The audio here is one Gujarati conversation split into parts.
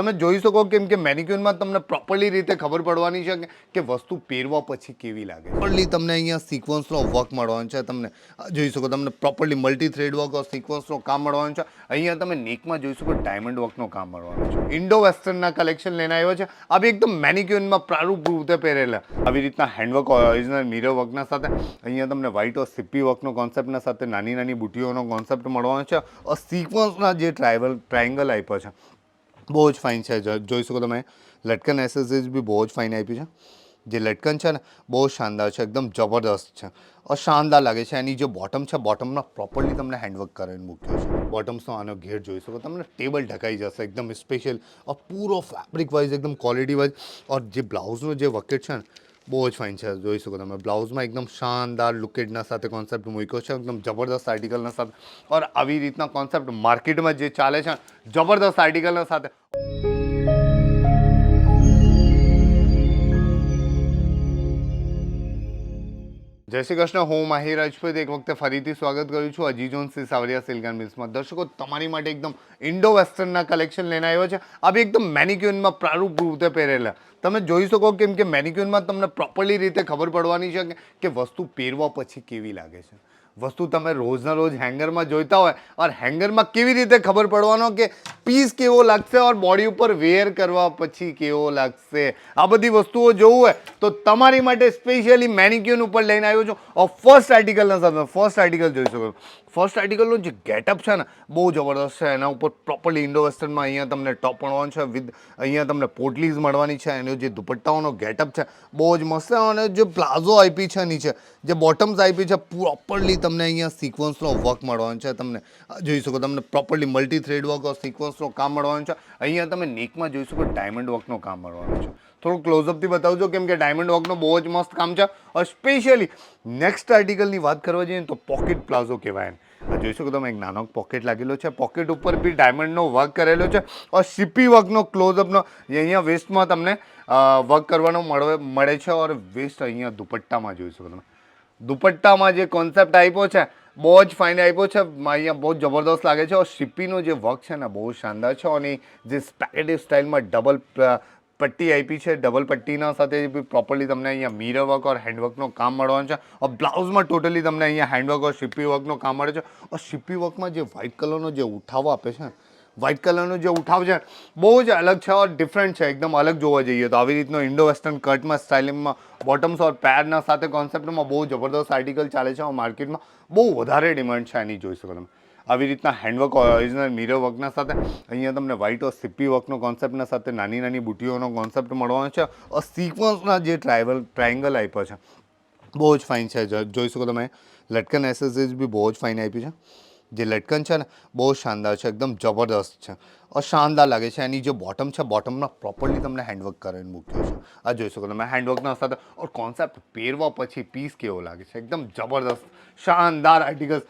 તમે જોઈ શકો કેમ કે મેનિક્યુરમાં તમને પ્રોપરલી રીતે ખબર પડવાની છે કે- વસ્તુ પહેરવા પછી કેવી લાગે પ્રોપરલી તમને અહીંયા સિક્વન્સનો વર્ક મળવાનો છે, તમને જોઈ શકો તમને પ્રોપરલી મલ્ટી થ્રેડ વર્ક સિક્વન્સનો કામ મળવાનું છે. અહીંયા તમે નેકમાં જોઈ શકો ડાયમંડ વર્કનો કામ મળવાનું છે. ઇન્ડો વેસ્ટર્નના કલેક્શન લઈને આવ્યો છે. આ બી એકદમ મેનિક્યુરમાં પ્રારૂપ રીતે પહેરેલા. આવી રીતના હેન્ડવર્ક ઓરિજિનલ મિરર વર્કના સાથે અહીંયા તમને વ્હાઇટ ઓર સિપ્પી વર્કનો કોન્સેપ્ટના સાથે નાની નાની બુટીઓનો કોન્સેપ્ટ મળવાનો છે. સિક્વન્સના જે ટ્રાયવલ ટ્રાયંગલ આપ્યો છે. બહુ જ ફાઇન છે. જોઈ શકો તમે, લટકન એસેસરીઝ બી બહુ જ ફાઇન આપી છે. જે લટકન છે ને, બહુ શાનદાર છે, એકદમ જબરદસ્ત છે. શાનદાર લાગે છે. એની જે બોટમ છે બોટમમાં પ્રોપરલી તમને હેન્ડવર્ક કરીને મૂક્યો છે. બોટમ્સનો આનો ઘેર જોઈ શકો તમને ટેબલ ઢકાઈ જશે, એકદમ સ્પેશિયલ પૂરો ફેબ્રિક વાઇઝ એકદમ ક્વોલિટી વાઇઝ ઓર જે બ્લાઉઝનો જે વકેટ છે ને બહુ જ ફાઇન છે. જોઈ શકો તમે. બ્લાઉઝમાં એકદમ શાનદાર લુકેટના સાથે કોન્સેપ્ટ મૂક્યો છે. એકદમ જબરદસ્ત આર્ટિકલના સાથે. ઓર આવી રીતના કોન્સેપ્ટ માર્કેટમાં જે ચાલે છે, જબરદસ્ત આર્ટિકલના સાથે. જય શ્રી કૃષ્ણ, હું માહિર રાજપૂત. એક વખતે ફરીથી સ્વાગત કરું છું અજીજોન સી સાવરિયા સિલ્કન મિલ્સમાં. દર્શકો, તમારી માટે એકદમ ઇન્ડો વેસ્ટર્નના કલેક્શન લઈને આવ્યો છે. આ બી એકદમ મેનિક્યુનમાં પ્રારૂપ રૂપે પહેરેલા. તમે જોઈ શકો કેમ કે મેનિક્યુનમાં તમને પ્રોપરલી રીતે ખબર પડવાની છે કે વસ્તુ પહેરવા પછી કેવી લાગે છે. વસ્તુ તમે રોજના રોજ હેંગરમાં જોઈતા હોય, ઓર હેંગરમાં કેવી રીતે ખબર પડવાનો કે પીસ કેવો લાગશે ઓર બોડી ઉપર વેર કરવા પછી કેવો લાગશે? આ બધી વસ્તુઓ જોવું હોય તો તમારી માટે સ્પેશિયલી મેનિક્યુન ઉપર લઈને આવ્યો છું. ઓર ફર્સ્ટ આર્ટિકલના સાથે ફર્સ્ટ આર્ટિકલ જોઈ શકો ફર્સ્ટ આર્ટિકલનો જે ગેટઅપ છે ને, બહુ જબરદસ્ત છે. એના ઉપર પ્રોપરલી ઇન્ડો વેસ્ટર્નમાં અહીંયા તમને ટોપ મળવાનું છે વિથ અહીંયા તમને પોટલીઝ મળવાની છે, એનો જે દુપટ્ટાઓનો ગેટઅપ છે, બહુ જ મસ્ત અને જે પ્લાઝો આપી છે નીચે, જે બોટમ્સ આપી છે પ્રોપરલી તમને અહીંયા સિક્વન્સનો વર્ક મળવાનો છે. તમને જોઈ શકો તમને પ્રોપરલી મલ્ટી થ્રેડ વર્ક સિક્વન્સનો કામ મળવાનું છે. અહીંયા તમે નેકમાં જોઈ શકો ડાયમંડ વર્કનો કામ મળવાનું છે. થોડું ક્લોઝઅપથી બતાવજો કેમ કે ડાયમંડ વર્કનો બહુ જ મસ્ત કામ છે. સ્પેશિયલી નેક્સ્ટ આર્ટિકલની વાત કરવા જઈએ તો પોકેટ પ્લાઝો કહેવાય આ જોઈ શકો તમે, એક નાનો પોકેટ લાગેલો છે. પોકેટ ઉપર બી ડાયમંડનો વર્ક કરેલો છે. ઓર સીપી વર્કનો ક્લોઝઅપનો અહીંયા વેસ્ટમાં તમને વર્ક કરવાનો મળે છે. ઓર વેસ્ટ અહીંયા દુપટ્ટામાં જોઈ શકો તમે. દુપટ્ટામાં જે કોન્સેપ્ટ આપ્યો છે, બહુ જ ફાઇન આપ્યો છે. અહીંયા બહુ જબરદસ્ત લાગે છે. શિપ્પીનો જે વર્ક છે ને, બહુ શાનદાર છે. અને જે સ્પેકેટિવ સ્ટાઇલમાં ડબલ પટ્ટી આપી છે. ડબલ પટ્ટીના સાથે પ્રોપરલી તમને અહીંયા મિરર વર્ક ઓર હેન્ડવર્કનો કામ મળવાનું છે. ઓર બ્લાઉઝમાં ટોટલી તમને અહીંયા હેન્ડવર્ક ઓર શિપ્પી વર્કનો કામ મળે છે. ઓર શિપ્પી વર્કમાં જે વ્હાઇટ કલરનો જે ઉઠાવો આપે છે વ્હાઇટ કલરનો જે ઉઠાવ છે, બહુ જ અલગ છે ઓર ડિફરન્ટ છે, એકદમ અલગ જોવા જઈએ તો. આવી રીતનો ઇન્ડો વેસ્ટર્ન કટમાં સ્ટાઇલિંગમાં બોટમ્સ ઓર પેરના સાથે કોન્સેપ્ટમાં બહુ જબરદસ્ત આર્ટિકલ ચાલે છે માર્કેટમાં બહુ વધારે ડિમાન્ડ છે એની જોઈ શકો તમે. આવી રીતના હેન્ડવર્ક ઓરિજિનલ મિરર વર્કના સાથે, અહીંયા તમને વ્હાઇટ ઓર સિપ્પી વર્કનો કોન્સેપ્ટના સાથે નાની નાની બુટીઓનો કોન્સેપ્ટ મળવાનો છે. ઓર સિક્વન્સના જે ટ્રાયવલ ટ્રાયંગલ આપ્યો છે, બહુ જ ફાઇન છે જોઈ શકો તમે. લટકન એસેસરીઝ બી બહુ જ ફાઇન આપી છે. જે લટકન છે ને, બહુ શાનદાર છે, એકદમ જબરદસ્ત છે. ઓર શાનદાર લાગે છે, એની જે બોટમ છે બોટમમાં પ્રોપરલી તમને હેન્ડવર્ક કરીને મૂક્યો છે. આ જોઈ શકો તમે હેન્ડવર્કના સાથે, ઓર કોન્સેપ્ટ પહેરવા પછી પીસ કેવો લાગે છે, એકદમ જબરદસ્ત, શાનદાર આર્ટિકલ્સ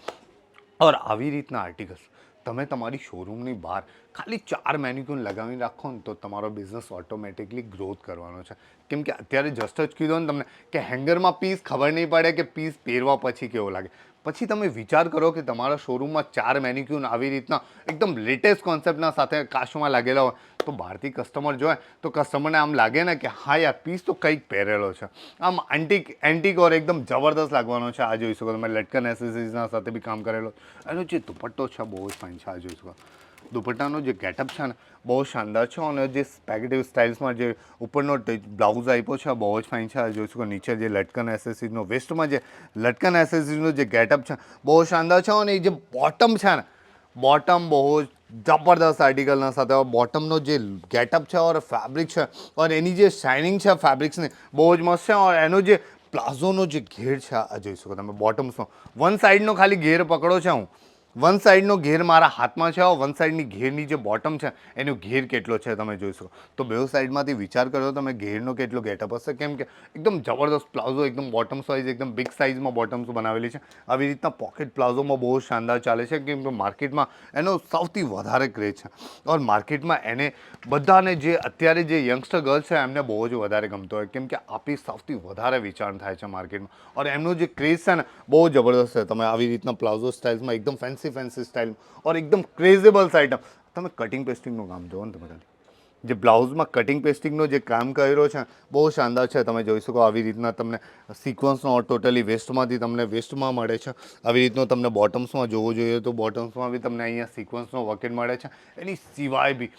ઓર આવી રીતના આર્ટિકલ્સ તમે તમારી શોરૂમની બહાર ખાલી ચાર મેન્યુક્યુન લગાવીને રાખો ને, તો તમારો બિઝનેસ ઓટોમેટિકલી ગ્રોથ કરવાનો છે. કેમ કે અત્યારે જસ્ટ જ કીધું ને તમને કે હેંગરમાં પીસ ખબર નહીં પડે કે પીસ પહેરવા પછી કેવો લાગે. પછી તમે વિચાર કરો કે તમારા શોરૂમમાં ચાર મેન્યુક્યુન આવી રીતના એકદમ લેટેસ્ટ કોન્સેપ્ટના સાથે કાશમાં લાગેલા હોય, તો બહારથી કસ્ટમર જોવે, તો કસ્ટમરને આમ લાગે ને કે, હા યાર પીસ તો કંઈક પહેરેલો છે. આમ એન્ટિક એન્ટિક ઓર એકદમ જબરદસ્ત લાગવાનો છે, આ જોઈ શકો તમે લટકન એસેસરીઝના સાથે બી કામ કરેલો એનો જે દુપટ્ટો છે. બહુ જ ફાઇન છે આ જોઈ શકો દુપટ્ટાનો જે ગેટઅપ છે ને બહુ શાનદાર છે અને જે સ્પેગેટિવ સ્ટાઇલ્સમાં જે ઉપરનો બ્લાઉઝ આપ્યો છે બહુ જ ફાઇન છે આ જોઈ શકો નીચે જે લટકન એસેસરીઝનો વેસ્ટમાં જે લટકન એસેસરીઝનો જે ગેટઅપ છે બહુ શાનદાર છે અને એ જે બોટમ છે ને બોટમ બહુ જબરદસ્ત આર્ટિકલના સાથે બોટમનો જે ગેટઅપ છે ઓર ફેબ્રિક છે ઓર એની જે શાઇનિંગ છે ફેબ્રિક્સની બહુ જ મસ્ત છે ઓર એનો જે પ્લાઝોનો જે ઘેર છે આ જોઈ શકો તમે બોટમ્સનો વન સાઈડનો ખાલી ઘેર પકડો છે હું વન સાઈડનો ઘેર મારા હાથમાં છે વન સાઈડની ઘેરની જે બોટમ છે, એનો ઘેર કેટલો છે તમે જોઈ શકો તો બે સાઈડમાંથી વિચાર કરો, તમે ઘેરનો કેટલો ગેટઅપ હશે? કેમ કે એકદમ જબરદસ્ત પ્લાઝો, એકદમ બોટમ સાઇઝ એકદમ બિગ સાઇઝમાં બોટમ્સ બનાવેલી છે? આવી રીતના પોકેટ પ્લાઝોમાં બહુ શાનદાર ચાલે છે, કેમ કે માર્કેટમાં એનો સૌથી વધારે ક્રેઝ છે. ઓર માર્કેટમાં એને બધાને જે અત્યારે જે યંગસ્ટર ગર્લ્સ છે, એમને બહુ જ વધારે ગમતો હોય. કેમ કે આપી સૌથી વધારે વિચાર થાય છે માર્કેટમાં. ઓર એમનો જે ક્રેઝ છે ને, બહુ જબરદસ્ત છે. તમે આવી રીતના પ્લાઝો સ્ટાઇલ્સમાં એકદમ ફેન્સી ફેન્સી સ્ટાઇલ ઓર એકદમ ક્રેઝેબલ્સ આઇટમ તમે કટિંગ પેસ્ટિંગનું કામ જોવો ને તમે ખાલી. જે બ્લાઉઝમાં કટિંગ પેસ્ટિંગનો જે કામ કર્યો છે, બહુ શાનદાર છે. તમે જોઈ શકો આવી રીતના તમને સિક્વન્સનો ટોટલી વેસ્ટમાંથી તમને વેસ્ટમાં મળે છે. આવી રીતનો તમને બોટમ્સમાં જોવો જોઈએ તો બોટમ્સમાં બી તમને અહીંયા સિક્વન્સનો વકેટ મળે છે. એની સિવાય બી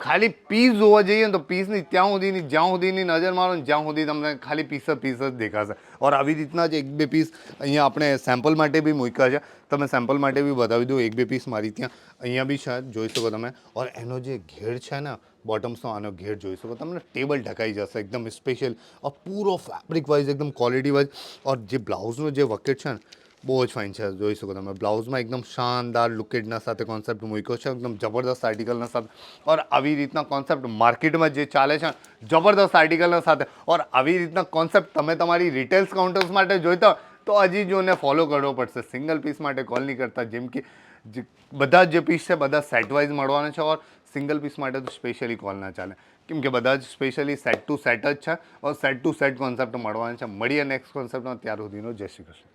ખાલી પીસ જોવા જઈએ ને તો પીસની ત્યાં સુધીની જ્યાં સુધીની નજર મારો ને જ્યાં સુધી તમને ખાલી પીસ જ પીસ જ દેખાશે. ઓર આવી રીતના જ એક બે પીસ અહીંયા આપણે સેમ્પલ માટે બી મૂક્યા છે. તમે સેમ્પલ માટે બી બતાવી દો, એક બે પીસ મારી ત્યાં અહીંયા બી છે, જોઈ શકો તમે. ઓર એનો જે ઘેર છે ને બોટમ્સનો આનો ઘેર જોઈ શકો. તમને ટેબલ ઢકાઈ જશે, એકદમ સ્પેશિયલ ઓર પૂરો ફેબ્રિક વાઇઝ એકદમ ક્વોલિટી વાઇઝ ઓર જે બ્લાઉઝનો જે વકેટ છે ને બહુ જ ફાઇન છે, જોઈ શકો તમે. બ્લાઉઝમાં એકદમ શાનદાર લુકેડના સાથે કોન્સેપ્ટ મૂક્યો છે, એકદમ જબરદસ્ત આર્ટિકલના સાથે. ઓર આવી રીતના કોન્સેપ્ટ માર્કેટમાં જે ચાલે છે, જબરદસ્ત આર્ટિકલના સાથે. ઓર આવી રીતના કોન્સેપ્ટ તમે તમારી રિટેલ્સ કાઉન્ટર્સ માટે જોઈતા તો હજી જોને ફોલો કરવો પડશે. સિંગલ પીસ માટે કોલ નહીં કરતા. જેમ કે બધા જ જે પીસ છે, બધા સેટ વાઇઝ મળવાના છે, ઓર સિંગલ પીસ માટે તો સ્પેશિયલી કોલ ના ચાલે. કેમ કે બધા જ સ્પેશિયલી સેટ ટુ સેટ જ છે, ઓર સેટ ટુ સેટ કોન્સેપ્ટ મળવાના છે. મળીએ નેક્સ્ટ કોન્સેપ્ટમાં ત્યાર સુધીનો જય શ્રી કૃષ્ણ.